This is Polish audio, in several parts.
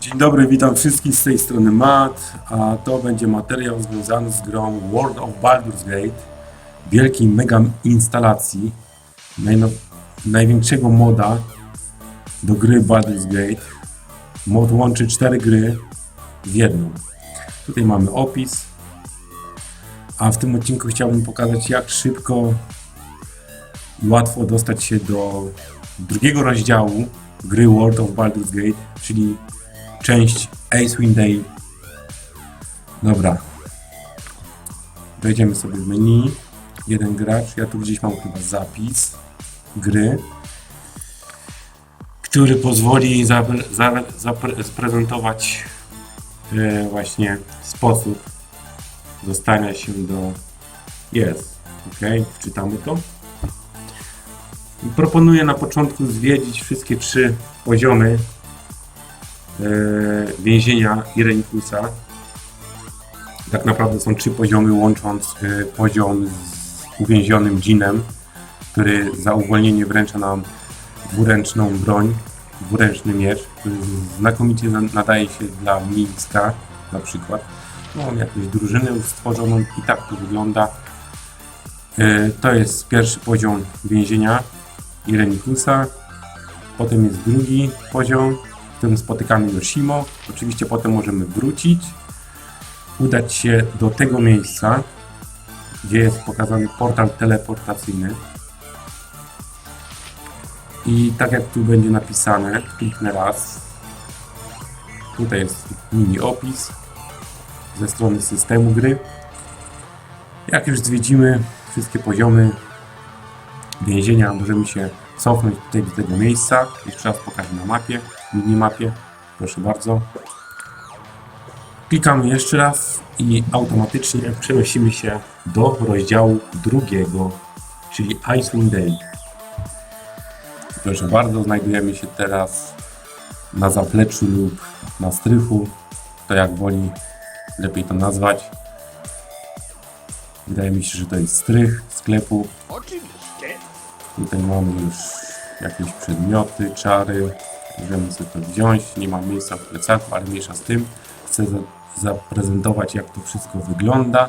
Dzień dobry, witam wszystkich z tej strony Matt, a to będzie materiał związany z grą World of Baldur's Gate, wielkiej mega instalacji, największego moda do gry Baldur's Gate. Mod łączy cztery gry w jedną. Tutaj mamy opis, a w tym odcinku chciałbym pokazać jak szybko i łatwo dostać się do drugiego rozdziału gry World of Baldur's Gate, czyli część Ace Day. Dobra. Wejdziemy sobie w menu. Jeden gracz. Ja tu gdzieś mam chyba zapis gry, który pozwoli zapre- za- zapre- zaprezentować e, właśnie sposób dostania się do. Jest. Ok, wczytamy to. Proponuję na początku zwiedzić wszystkie trzy poziomy więzienia Irenikusa. Tak naprawdę są trzy poziomy, łącząc e, poziom z uwięzionym dżinem, który za uwolnienie wręcza nam dwuręczną broń, dwuręczny miecz, który znakomicie na- nadaje się dla Mińska na przykład. Mam jakąś drużynę stworzoną i tak to wygląda. E, To jest pierwszy poziom więzienia Irenikusa. Potem jest drugi poziom, w którym spotykamy Yoshimo. Oczywiście potem możemy wrócić, udać się do tego miejsca, gdzie jest pokazany portal teleportacyjny. I tak jak tu będzie napisane, kliknę raz. Tutaj jest mini opis ze strony systemu gry. Jak już zwiedzimy wszystkie poziomy więzienia, możemy się cofnąć tutaj do tego miejsca. Jeszcze raz pokażę na mapie, minimapie. Proszę bardzo. Klikamy jeszcze raz i automatycznie przenosimy się do rozdziału drugiego, czyli Icewind Dale. Proszę bardzo, znajdujemy się teraz na zapleczu lub na strychu, to jak woli lepiej to nazwać. Wydaje mi się, że to jest strych sklepu. Tutaj mamy już jakieś przedmioty, czary. Możemy sobie to wziąć. Nie ma miejsca w plecaku, ale mniejsza z tym. Chcę za zaprezentować, jak to wszystko wygląda.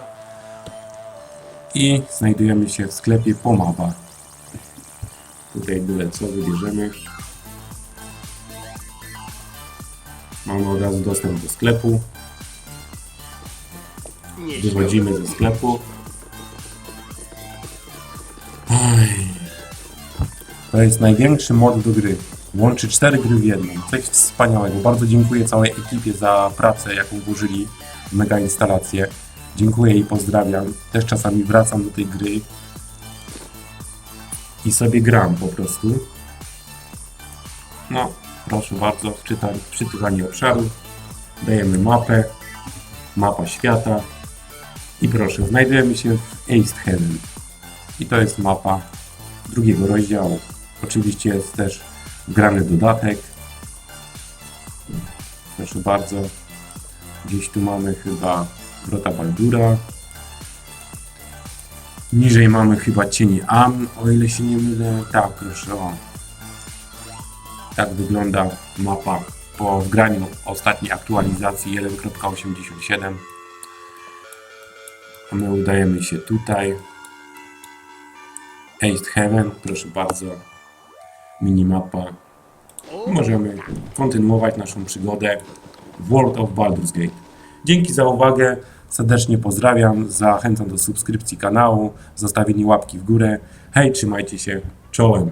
I znajdujemy się w sklepie po mapach. Tutaj byle co wybierzemy. Mamy od razu dostęp do sklepu. Wychodzimy ze sklepu. Oj. To jest największy mod do gry. Łączy cztery gry w jedną. Coś wspaniałego. Bardzo dziękuję całej ekipie za pracę, jaką włożyli w mega instalację. Dziękuję i pozdrawiam. Też czasami wracam do tej gry i sobie gram po prostu. No, proszę bardzo, wczytam, wczytywanie obszaru. Dajemy mapę, mapa świata. I proszę, znajdujemy się w East Heaven. I to jest mapa drugiego rozdziału. Oczywiście jest też wgrany dodatek. Proszę bardzo. Gdzieś tu mamy chyba Grota Baldura. Niżej mamy chyba cienie Am, o ile się nie mylę. Tak, proszę o. Tak wygląda mapa po wgraniu ostatniej aktualizacji 1.87. A my udajemy się tutaj. East Heaven, proszę bardzo. Minimapa. Możemy kontynuować naszą przygodę w World of Baldur's Gate. Dzięki za uwagę. Serdecznie pozdrawiam. Zachęcam do subskrypcji kanału, zostawienia łapki w górę. Hej, trzymajcie się. Czołem.